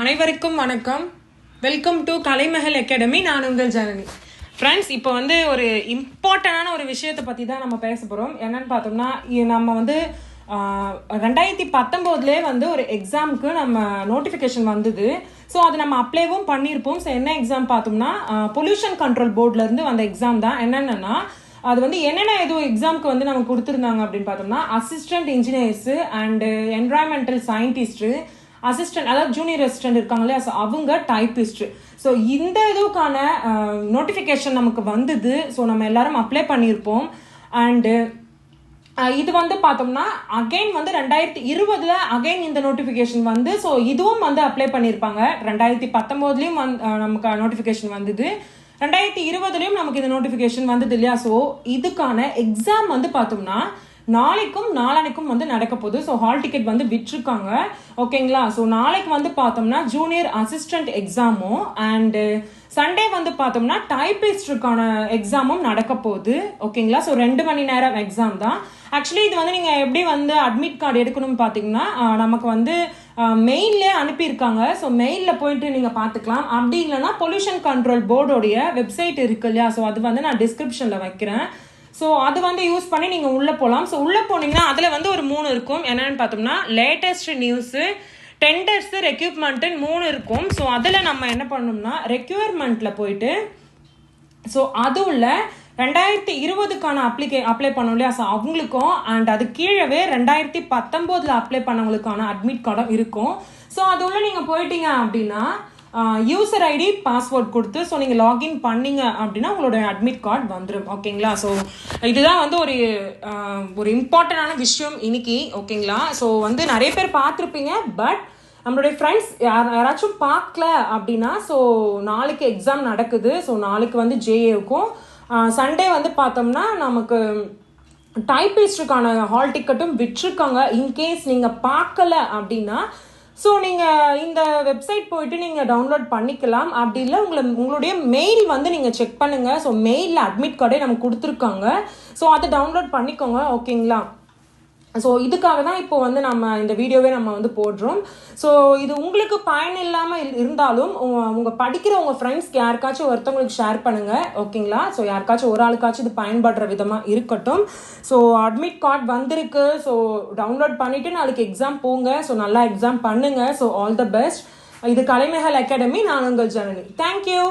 அனைவருக்கும் வணக்கம். Welcome to Kalaimagal academy நான் உங்கள் ஜனனி. ஃப்ரெண்ட்ஸ் இப்போ வந்து ஒரு இம்பார்ட்டண்டான ஒரு விஷயத்தை பற்றி தான் நம்ம பேச போகிறோம் என்னன்னு பார்த்தோம்னா நம்ம வந்து ரெண்டாயிரத்தி பத்தொம்போதுலேயே வந்து ஒரு எக்ஸாமுக்கு நம்ம நோட்டிஃபிகேஷன் வந்தது. ஸோ அது நம்ம அப்ளைவும் பண்ணியிருப்போம். ஸோ என்ன எக்ஸாம் பார்த்தோம்னா பொல்யூஷன் கண்ட்ரோல் போர்ட்லேருந்து வந்த எக்ஸாம் தான். என்னென்னா அது வந்து என்னென்ன ஏதோ எக்ஸாம்க்கு வந்து நம்ம கொடுத்துருந்தாங்க அப்படின்னு பார்த்தோம்னா assistant engineers and environmental scientist assistant அதாவது ஜூனியர் அசிஸ்டன்ட் இருக்காங்க இல்லையா ஸோ அவங்க டைப்பிஸ்ட் ஸோ இந்த இதுக்கான நோட்டிஃபிகேஷன் நமக்கு வந்தது. ஸோ நம்ம எல்லாரும் அப்ளை பண்ணியிருப்போம். அண்டு இது வந்து பார்த்தோம்னா அகைன் வந்து ரெண்டாயிரத்தி இருபதில் அகைன் இந்த நோட்டிஃபிகேஷன் வந்து ஸோ இதுவும் வந்து அப்ளை பண்ணியிருப்பாங்க. ரெண்டாயிரத்தி பத்தொம்போதுலேயும் வந்து நமக்கு நோட்டிஃபிகேஷன் வந்தது. ரெண்டாயிரத்தி இருபதுலேயும் நமக்கு இந்த நோட்டிஃபிகேஷன் வந்தது இல்லையா? ஸோ இதுக்கான எக்ஸாம் வந்து பார்த்தோம்னா நாளைக்கும் நாளானைக்கும் வந்து நடக்க போகுது. ஸோ ஹால் டிக்கெட் வந்து விட்டுருக்காங்க ஓகேங்களா ஸோ நாளைக்கு வந்து பார்த்தோம்னா ஜூனியர் அசிஸ்டன்ட் எக்ஸாமும் அண்டு சண்டே வந்து பார்த்தோம்னா டைபிஸ்டுக்கான எக்ஸாமும் நடக்க போகுது. ஓகேங்களா ஸோ ரெண்டு மணி நேரம் எக்ஸாம் தான். ஆக்சுவலி இது வந்து நீங்கள் எப்படி வந்து அட்மிட் கார்டு எடுக்கணும்னு பார்த்தீங்கன்னா நமக்கு வந்து மெயிலே அனுப்பியிருக்காங்க. ஸோ மெயிலில் போயிட்டு நீங்கள் பார்த்துக்கலாம். அப்படி இல்லைன்னா பொல்யூஷன் கண்ட்ரோல் போர்டோடைய வெப்சைட் இருக்கு இல்லையா? ஸோ அது வந்து நான் டிஸ்கிரிப்ஷனில் வைக்கிறேன். ஸோ அது வந்து யூஸ் பண்ணி நீங்கள் உள்ளே போகலாம் ஸோ உள்ளே போனீங்கன்னா அதில் வந்து ஒரு மூணு இருக்கும். என்னென்னு பார்த்தோம்னா லேட்டஸ்ட் நியூஸு டெண்டர்ஸு ரெக்யூப்மெண்ட்டுன்னு மூணு இருக்கும். ஸோ அதில் நம்ம என்ன பண்ணணும்னா ரெக்யூர்மெண்ட்டில் போயிட்டு ஸோ அதுவுள்ள ரெண்டாயிரத்தி இருபதுக்கான அப்ளிகே அப்ளை பண்ணோம் இல்லையா? ஸோ அவங்களுக்கும் அண்ட் அது கீழவே ரெண்டாயிரத்தி பத்தொம்போதில் அப்ளை பண்ணவங்களுக்கான அட்மிட் கார்டும் இருக்கும். ஸோ அது உள்ள நீங்கள் போயிட்டீங்க அப்படின்னா யூசர் ஐடி பாஸ்வேர்ட் கொடுத்து ஸோ நீங்கள் லாகின் பண்ணீங்க அப்படின்னா உங்களோட அட்மிட் கார்டு வந்துடும் ஓகேங்களா ஸோ இதுதான் வந்து ஒரு ஒரு இம்பார்ட்டண்டான விஷயம் இன்னைக்கு. ஓகேங்களா ஸோ வந்து நிறைய பேர் பார்த்துருப்பீங்க பட் நம்மளுடைய ஃப்ரெண்ட்ஸ் யார் யாராச்சும் பார்க்கல அப்படின்னா ஸோ நாளைக்கு எக்ஸாம் நடக்குது. ஸோ நாளைக்கு வந்து ஜேஏ இருக்கும் சண்டே வந்து பார்த்தோம்னா நமக்கு டைப்பிஸ்டுக்கான ஹால் டிக்கெட்டும் விட்டுருக்காங்க. இன்கேஸ் நீங்கள் பார்க்கல அப்படின்னா ஸோ நீங்கள் இந்த வெப்சைட் போயிட்டு நீங்கள் டவுன்லோட் பண்ணிக்கலாம். அப்படி இல்லை உங்களை உங்களுடைய மெயில் வந்து நீங்கள் செக் பண்ணுங்கள் ஸோ மெயிலில் அட்மிட் கார்டே நமக்கு கொடுத்துருக்காங்க. ஸோ அதை டவுன்லோட் பண்ணிக்கோங்க ஓகேங்களா ஸோ இதுக்காக தான் இப்போ வந்து நம்ம இந்த வீடியோவே நம்ம வந்து போடுறோம். ஸோ இது உங்களுக்கு பயன் இல்லாமல் இருந்தாலும் உங்கள் படிக்கிற உங்கள் ஃப்ரெண்ட்ஸ்க்கு யாருக்காச்சும் ஒருத்தவங்களுக்கு ஷேர் பண்ணுங்கள் ஓகேங்களா ஸோ யாருக்காச்சும் ஒரு ஆளுக்காச்சும் இது பயன்படுற விதமாக இருக்கட்டும். ஸோ அட்மிட் கார்டு வந்திருக்கு. ஸோ டவுன்லோட் பண்ணிவிட்டு நாளைக்கு எக்ஸாம் போங்க. ஸோ நல்லா எக்ஸாம் பண்ணுங்கள் ஸோ ஆல் த பெஸ்ட் இது கலைமகள் அகாடமி நான் உங்கள் ஜனனி. தேங்க்யூ